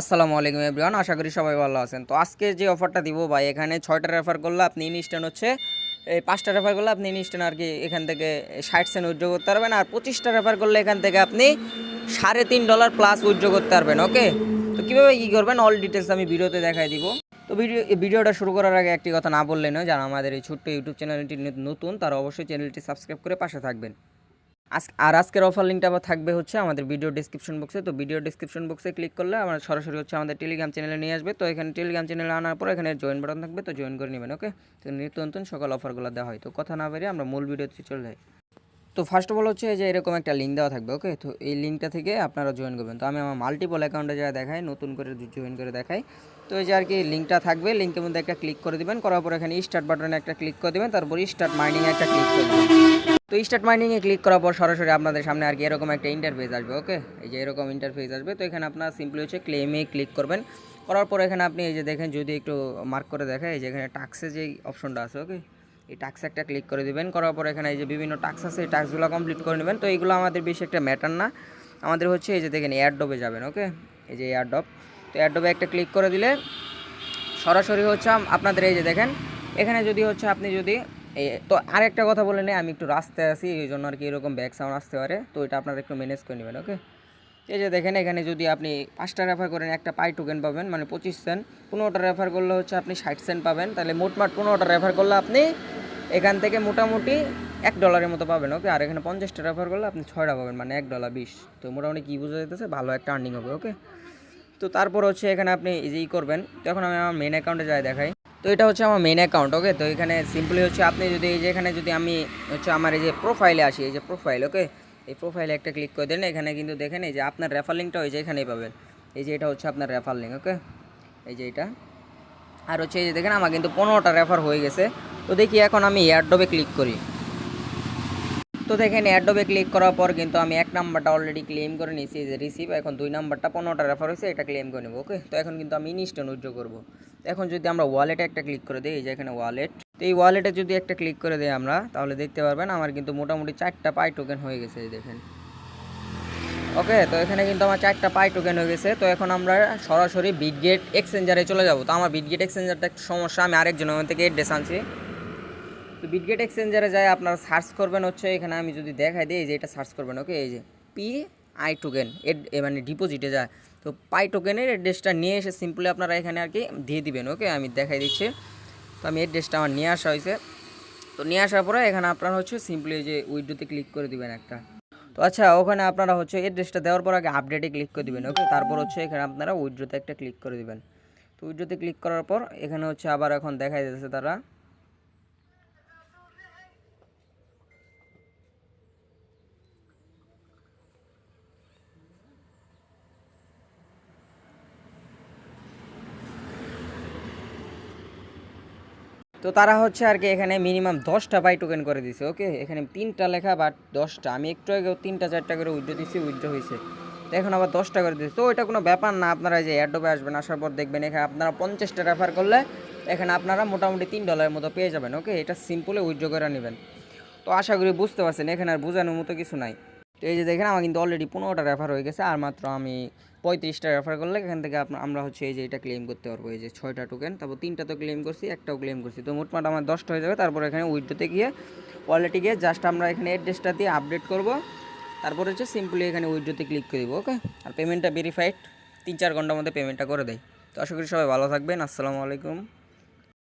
আসসালামু আলাইকুম এভরিওয়ান, আশা করি সবাই ভালো আছেন। তো আজকে যে অফারটা দিব ভাই, এখানে ছয়টা রেফার করলে আপনি ইনস্ট্যান্ট হচ্ছে, এই পাঁচটা রেফার করলে আপনি ইনস্ট্যান্ট আর কি এখান থেকে ষাট সেন্ট উইথড্র করতে পারবেন, আর পঁচিশটা রেফার করলে এখান থেকে আপনি সাড়ে তিন ডলার প্লাস উইথড্র করতে পারবেন ওকে তো কীভাবে কী করবেন অল ডিটেলস আমি ভিডিওতে দেখাই দিব। তো ভিডিও ভিডিওটা শুরু করার আগে একটি কথা না বললে নয়, যারা আমাদের এই ছোট্ট ইউটিউব চ্যানেলটি নতুন, তারা অবশ্যই চ্যানেলটি সাবস্ক্রাইব করে পাশে থাকবেন। আর আজকের অফার লিঙ্কটা আবার থাকবে হচ্ছে আমাদের ভিডিও ডিসক্রিপশন বক্সে তো ভিডিও ডিসক্রিপশন বক্সে ক্লিক করলে আমার সরাসরি হচ্ছে আমাদের টেলিগ্রাম চ্যানেলে নিয়ে আসবে। তো এখানে টেলিগ্রাম চ্যানেলে আনার পর এখানে জয়েন বাটন থাকবে। তো জয়েন করে নেবেন ওকে তো নিত্য নতুন সকল অফারগুলো দেওয়া হয়। তো কথা না বেরিয়ে আমরা মূল ভিডিওতে চলে যাই। তো ফার্স্ট অফ অল হচ্ছে যে এরকম একটা লিঙ্ক দেওয়া থাকবে ওকে তো এই লিঙ্কটা থেকে আপনারা জয়েন করবেন। তো আমি আমার মাল্টিপল অ্যাকাউন্টে যা দেখাই, নতুন করে জয়েন করে দেখাই। তো এই যে আর কি লিঙ্কটা থাকবে লিঙ্কের মধ্যে একটা ক্লিক করে দিবেন। করার পর এখানে স্টার্ট বাটনে একটা ক্লিক করে দেবেন। তারপর স্টার্ট মাইনিং একটা ক্লিক করে দেবেন। তো স্টার্ট মাইনিংয়ে ক্লিক করার পর সরাসরি আপনাদের সামনে আর কি এরকম একটা ইন্টারফেস আসবে ওকে এই যে এরকম ইন্টারফেস আসবে, তো এখানে আপনার সিম্পলি হচ্ছে ক্লেমে ক্লিক করবেন। করার পর এখানে আপনি এই যে দেখেন, যদি একটু মার্ক করে দেখেন, এই যে এখানে টাক্সে যে অপশনটা আছে ওকে এই টাক্স একটা ক্লিক করে দিবেন। করার পর এখানে এই যে বিভিন্ন টাক্স আছে, এই টাক্সগুলো কমপ্লিট করে নেবেন। তো এইগুলো আমাদের বেশি একটা ম্যাটার না। আমাদের হচ্ছে এই যে দেখেন এয়ারডবে যাবেন ওকে এই যে এয়ারডপ তো এয়ারডবে একটা ক্লিক করে দিলে সরাসরি হচ্ছে আপনাদের এই যে দেখেন, এখানে যদি হচ্ছে আপনি যদি তো আরেকটা কথা বলে নেই, আমি একটু রাস্তায় আছি, এই জন্য আর কি এরকম ব্যাক সাউন্ড আসতে পারে, তো এটা আপনারা একটু ম্যানেজ করে নেবেন ওকে এই যে দেখেন, এখানে যদি আপনি পাঁচটা রেফার করেন, একটা পাই টোকেন পাবেন মানে পঁচিশ সেন্ট পনেরোটা রেফার করলে হচ্ছে আপনি ষাট সেন্ট পাবেন। তাহলে মোটমাট পনেরোটা রেফার করলে আপনি এখান থেকে মোটামুটি এক ডলারের মতো পাবেন ওকে আর এখানে পঞ্চাশটা রেফার করলে আপনি ছয়টা পাবেন মানে এক ডলার বিশ। তো মোটামুটি কী বোঝা যেতেছে ভালো একটা আর্নিং হবে ওকে তো তারপর হচ্ছে এখানে আপনি ইজিই করবেন তখন আমি আমার মেন অ্যাকাউন্টে যাই দেখাই তো এটা হচ্ছে আমার মেন অ্যাকাউন্ট ওকে তো এখানে সিম্পলি হচ্ছে আপনি যদি এই যে এখানে যদি আমি হচ্ছে আমার এই যে প্রোফাইলে আসি, এই যে প্রোফাইল ওকে এই প্রোফাইলে একটা ক্লিক করে দেন এখানে কিন্তু দেখেন এই যে আপনার রেফার লিঙ্কটা ওই যে এখানেই পাবেন। এই যে এটা হচ্ছে আপনার রেফার লিঙ্ক ওকে এই যে এটা। আর হচ্ছে এই যে দেখেন, আমার কিন্তু পনেরোটা রেফার হয়ে গেছে। তো দেখি এখন আমি এয়ারডবে ক্লিক করি। তো দেখেন অ্যাডোবে ক্লিক করার পর কিন্তু আমি এক নাম্বারটা অলরেডি ক্লেম করে নিয়েছি যে রিসিভ এখন দুই নাম্বারটা পনেরোটা রেফার হয়েছে, এটা ক্লেম করে নেব ওকে তো এখন কিন্তু আমি ইনস্ট্যান্ট উইথড্র করব। এখন যদি আমরা ওয়ালেটে একটা ক্লিক করে দিই, এই যে এখানে ওয়ালেট তো এই ওয়ালেটে যদি একটা ক্লিক করে দিই আমরা, তাহলে দেখতে পারবেন আমার কিন্তু মোটামুটি চারটা পাই টোকেন হয়ে গেছে দেখেন। ওকে তো এখানে কিন্তু আমার চারটা পাই টোকেন হয়ে গেছে, তো এখন আমরা সরাসরি বিটগেট এক্সচেঞ্জারে চলে যাব। তো আমার বিটগেট এক্সচেঞ্জারটা একটা সমস্যা, আমি আরেকজন থেকে এড্রেস আনছি। তো বিটগেট এক্সচেঞ্জারে যায়, আপনারা সার্চ করবেন হচ্ছে, এখানে আমি যদি দেখাই দিই, এই যে এটা সার্চ করবেন ওকে এই যে পি আই টোকেন এর মানে ডিপোজিটে যায়। তো পাই টোকেনের অ্যাড্রেসটা নিয়ে এসে সিম্পলি আপনারা এখানে আর কি দিয়ে দিবেন ওকে আমি দেখাই দিচ্ছি। তো আমি অ্যাড্রেসটা আমার নিয়ে আসা হয়েছে। তো নিয়ে আসার পরে এখানে আপনারা হচ্ছে সিম্পলি যে উইডোতে ক্লিক করে দিবেন একটা। তো আচ্ছা ওখানে আপনারা হচ্ছে অ্যাড্রেসটা দেওয়ার পর আগে আপডেটে ক্লিক করে দিবেন ওকে তারপর হচ্ছে এখানে আপনারা উইড্রোতে একটা ক্লিক করে দিবেন। তো উইড্রোতে ক্লিক করার পর এখানে হচ্ছে আবার এখন দেখাই যাচ্ছে তারা। তো তারা হচ্ছে আর কি এখানে মিনিমাম দশটা বাই টোকেন করে দিছে ওকে এখানে তিনটা লেখা বাট দশটা। আমি একটু আগে তিনটা, চারটা করে উইড্রো দিছি উইড্রো হয়েছে তো এখন আবার দশটা করে দিচ্ছে তো এটা কোনো ব্যাপার না, আপনারা যে অ্যাডোবে আসবেন, আসার পর দেখবেন এখানে আপনারা পঞ্চাশটা রেফার করলে এখানে আপনারা মোটামুটি তিন ডলারের মতো পেয়ে যাবেন ওকে এটা সিম্পলে উইড্রো করে নেবেন। তো আশা করি বুঝতে পারছেন, এখানে আর বোঝানোর মতো কিছু নাই। তো এই যে দেখেন, আমার কিন্তু অলরেডি পনেরোটা রেফার হয়ে গেছে, আর মাত্র আমি পঁয়ত্রিশটা রেফার করলে এখান থেকে আমরা হচ্ছে এই যে এটা ক্লেম করতে পারব, এই যে ছয়টা টোকেন তারপর তিনটা তো ক্লেম করছি, একটাও ক্লেম করছি, তো মোটমাট আমার দশটা হয়ে যাবে, তারপর এখানে উইডোতে গিয়ে ওয়ালেটে গিয়ে জাস্ট আমরা এখানে অ্যাড্রেসটা দিয়ে আপডেট করব, তারপর হচ্ছে সিম্পলি এখানে উইডোতে ক্লিক করে দিব ওকে আর পেমেন্টটা ভেরিফাইড তিন চার ঘণ্টার মধ্যে পেমেন্টটা করে দেয়। তো আশা করি সবাই ভালো থাকবেন, আসসালামু আলাইকুম।